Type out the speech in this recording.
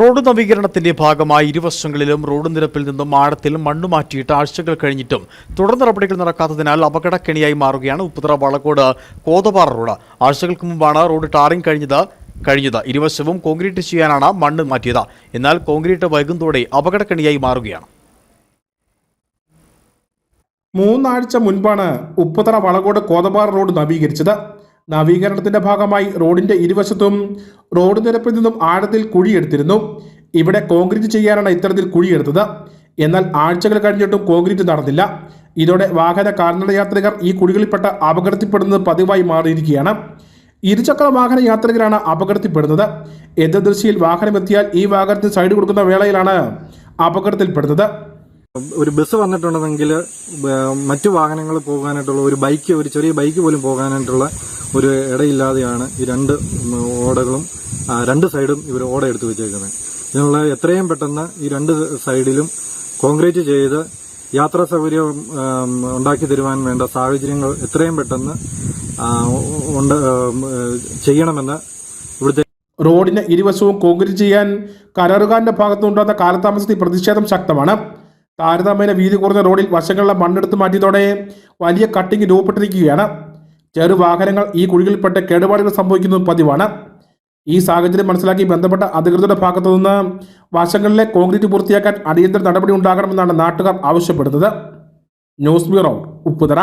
Road നവീകരണത്തിന്റെ ഭാഗമായി ഇരുവശങ്ങളിലും road നിരപ്പിൽ നിന്നും ആഴത്തിൽ മണ്ണ് മാറ്റിയിട്ട് ആഴ്ചകൾ കഴിഞ്ഞിട്ടും തുടർ നടപടികൾ നടക്കാത്തതിനാൽ അപകടക്കെണിയായി മാറുകയാണ് ഉപ്പുതറ വളക്കോട് കോതപാറ റോഡ്. ആഴ്ചകൾക്ക് മുമ്പാണ് റോഡ് ടാറിംഗ് കഴിഞ്ഞത് കഴിഞ്ഞത്. ഇരുവശവും കോൺക്രീറ്റ് ചെയ്യാനാണ് മണ്ണ് മാറ്റിയത്. എന്നാൽ കോൺക്രീറ്റ് വൈകുന്നതോടെ അപകടക്കെണിയായി മാറുകയാണ്. മൂന്നാഴ്ച മുൻപാണ് ഉപ്പുതറ വളകോട് കോതപാറ റോഡ് നവീകരിച്ചത്. നവീകരണത്തിന്റെ ഭാഗമായി റോഡിന്റെ ഇരുവശത്തും റോഡ് നിരപ്പിൽ നിന്നും ആഴത്തിൽ കുഴിയെടുത്തിരുന്നു. ഇവിടെ കോൺക്രീറ്റ് ചെയ്യാനാണ് ഇത്തരത്തിൽ കുഴിയെടുത്തത്. എന്നാൽ ആഴ്ചകൾ കഴിഞ്ഞിട്ടും കോൺക്രീറ്റ് നടന്നില്ല. ഇതോടെ വാഹന കാൽനട യാത്രികർ ഈ കുഴികളിൽപ്പെട്ട അപകടത്തിൽപ്പെടുന്നത് പതിവായി മാറിയിരിക്കുകയാണ്. ഇരുചക്ര വാഹന യാത്രികരാണ് അപകടത്തിൽപ്പെടുന്നത്. എതിർദിശയിൽ വാഹനമെത്തിയാൽ ഈ വാഹനത്തിന് സൈഡ് കൊടുക്കുന്ന വേളയിലാണ് അപകടത്തിൽപ്പെടുന്നത്. ഒരു ബസ് വന്നിട്ടുണ്ടെങ്കിൽ മറ്റു വാഹനങ്ങൾ പോകാനായിട്ടുള്ള ഒരു ബൈക്ക് ഒരു ചെറിയ ബൈക്ക് പോലും പോകാനായിട്ടുള്ള ഒരു ഇടയില്ലാതെയാണ് ഈ രണ്ട് ഓടകളും രണ്ട് സൈഡും ഇവർ ഓട എടുത്തു വെച്ചേക്കുന്നത്. ഇതിനുള്ള എത്രയും പെട്ടെന്ന് ഈ രണ്ട് സൈഡിലും കോൺക്രീറ്റ് ചെയ്ത് യാത്രാ സൗകര്യം ഉണ്ടാക്കി തരുവാൻ വേണ്ട സാഹചര്യങ്ങൾ എത്രയും പെട്ടെന്ന് ചെയ്യണമെന്ന് ഇവിടുത്തെ റോഡിന് ഇരുവശവും കോൺക്രീറ്റ് ചെയ്യാൻ കരാറുകാരന്റെ ഭാഗത്തുനിന്നുണ്ടാകുന്ന കാലതാമസത്തിൽ പ്രതിഷേധം ശക്തമാണ്. താരതമ്യേന വീതി കുറഞ്ഞ റോഡിൽ വശങ്ങളിലെ മണ്ണെടുത്ത് മാറ്റിയതോടെ വലിയ കട്ടിങ് രൂപപ്പെട്ടിരിക്കുകയാണ്. ചെറു വാഹനങ്ങൾ ഈ കുഴികളിൽപ്പെട്ട് കേടുപാടുകൾ സംഭവിക്കുന്നത് പതിവാണ്. ഈ സാഹചര്യം മനസ്സിലാക്കി ബന്ധപ്പെട്ട അധികൃതരുടെ ഭാഗത്തു നിന്ന് വശങ്ങളിലെ കോൺക്രീറ്റ് പൂർത്തിയാക്കാൻ അടിയന്തര നടപടി ഉണ്ടാകണമെന്നാണ് നാട്ടുകാർ ആവശ്യപ്പെടുന്നത്. News bureau Upputhara.